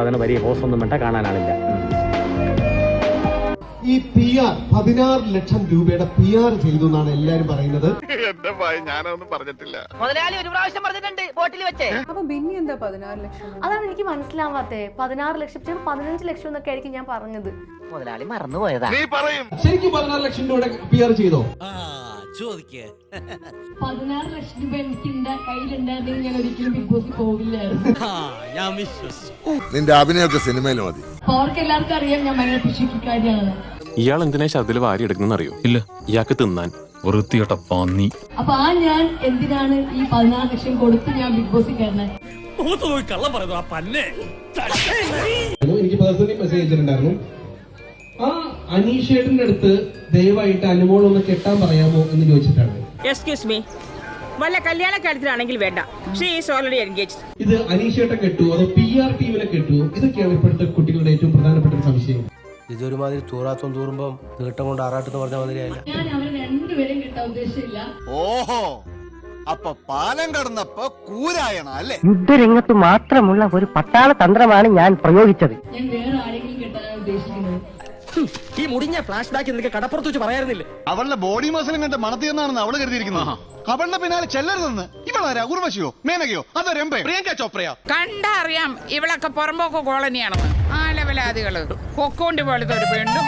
അതിന് വലിയ ഹോസ് ഒന്നും വേണ്ട കാണാനാണില്ല ഈ പി ആർ പതിനാറ് ലക്ഷം രൂപയുടെ പി ആർ ചെയ്തു എന്നാണ് എല്ലാരും പറയുന്നത്. എന്റെ ഭയ ഞാനൊന്നും പറഞ്ഞിട്ടില്ല. മുതലാളി ഒരു പ്രാവശ്യം പറഞ്ഞിട്ടുണ്ട് ബോട്ടിൽ വെച്ചേ. അപ്പൊ ബിന്നി എന്താ പതിനാറ് ലക്ഷം അതാണ് എനിക്ക് മനസ്സിലാവാത്തേ പതിനാറ് ലക്ഷം ചിലപ്പോൾ പതിനഞ്ച് ലക്ഷം എന്നൊക്കെ ആയിരിക്കും ഞാൻ പറഞ്ഞത്. മുതലാളി മറന്നുപോയതാ. നീ പറയും. ശരിക്കും പതിനാറ് ലക്ഷം രൂപയുടെ പി ആർ ചെയ്തോ? പതിനാറ് ലക്ഷം രൂപ എനിക്ക് ഉണ്ടാ- കയ്യിലുണ്ടായിരുന്നെങ്കിൽ ഞാൻ ഒരിക്കലും ബിഗ് ബോസിൽ പോകില്ലായിരുന്നു നിന്റെ അഭിനയൊക്കെ സിനിമയിൽ മതി. അപ്പൊ അവർക്ക് എല്ലാവർക്കും അറിയാം ഞാൻ ഭയങ്കര പിശുക്കിക്കാരിയാണ് ഇയാൾ എന്തിനാ ശബ്ദത്തിൽ വാരി എടുക്കുന്ന അറിയോ? ഇല്ല. ഇയാൾക്ക് തിന്നാൻ. വൃത്തികെട്ട പന്നി. അപ്പൊ ആ ഞാൻ എന്തിനാണ് ഈ പതിനാറ് ലക്ഷം കൊടുത്ത് ഞാൻ ബിഗ് ബോസിൽ കയറുന്നത് എനിക്ക് പേഴ്സണലി മെസ്സേജ് അയച്ചിട്ടുണ്ടായിരുന്നു. ആ അനീഷേട്ടന്റെ അടുത്ത് ദയവായിട്ട് അനുമോൾ ഒന്ന് കെട്ടാൻ പറയാമോ എന്ന് ചോദിച്ചിട്ടാണ്. എക്സ്ക്യൂസ് മീ വല്ല കല്യാണ കാര്യത്തിലാണെങ്കിൽ വേണ്ട. ഷീ ഈസ് ഓൾറെഡി എൻഗേജ് ഇത് അനീഷേട്ടൻ കെട്ടുവോ അതോ പി ആർ ടീമിനെ കെട്ടുവോ ഇതൊക്കെയാണ് ഇപ്പോഴത്തെ കുട്ടികളുടെ ഏറ്റവും പ്രധാനപ്പെട്ട ഒരു സംശയം. ഇതൊരുമാതിരി തൂറാത്തം തൂറുമ്പം നീട്ടം കൊണ്ട് ആറാട്ടെന്ന് പറഞ്ഞ മാതിരിയായില്ല ഞാൻ അവരെ രണ്ടുപേരും കിട്ടാൻ ഉദ്ദേശമില്ല ഓഹോ അപ്പൊ പാലം കടന്നപ്പോ കൂരായണ അല്ലേ? യുദ്ധരംഗത്ത് മാത്രമുള്ള ഒരു പട്ടാള തന്ത്രമാണ് ഞാൻ പ്രയോഗിച്ചത്. ഞാൻ വേറെ ആരെങ്കിലും കെട്ടാനാണ് ഉദ്ദേശിക്കുന്നത്. ഈ മുടിഞ്ഞ ഫ്ലാഷ് ബാക്ക് നിനക്ക് കടപ്പുറത്ത് വെച്ച് പറയാറുന്നില്ലേ? അവളുടെ ബോഡി മസിലും കണ്ട് മണത്തിയെന്നാണെന്ന് അവൾ കരുതിയിരിക്കുന്നത് അവളുടെ പിന്നാലെ ചെല്ലരുതെന്ന് ഇവളാരാ? ഉർവശിയോ മേനകയോ? അതോ രംഭയോ പ്രിയങ്ക ചോപ്രയോ? കണ്ടറിയാം ഇവളൊക്കെ പുറമ്പോക്ക് കോളനിയാണെന്ന്. ആ ലെവലാദികൾ പൊക്കോണ്ടി പോലത്തെ ഒരു പെണ്ണും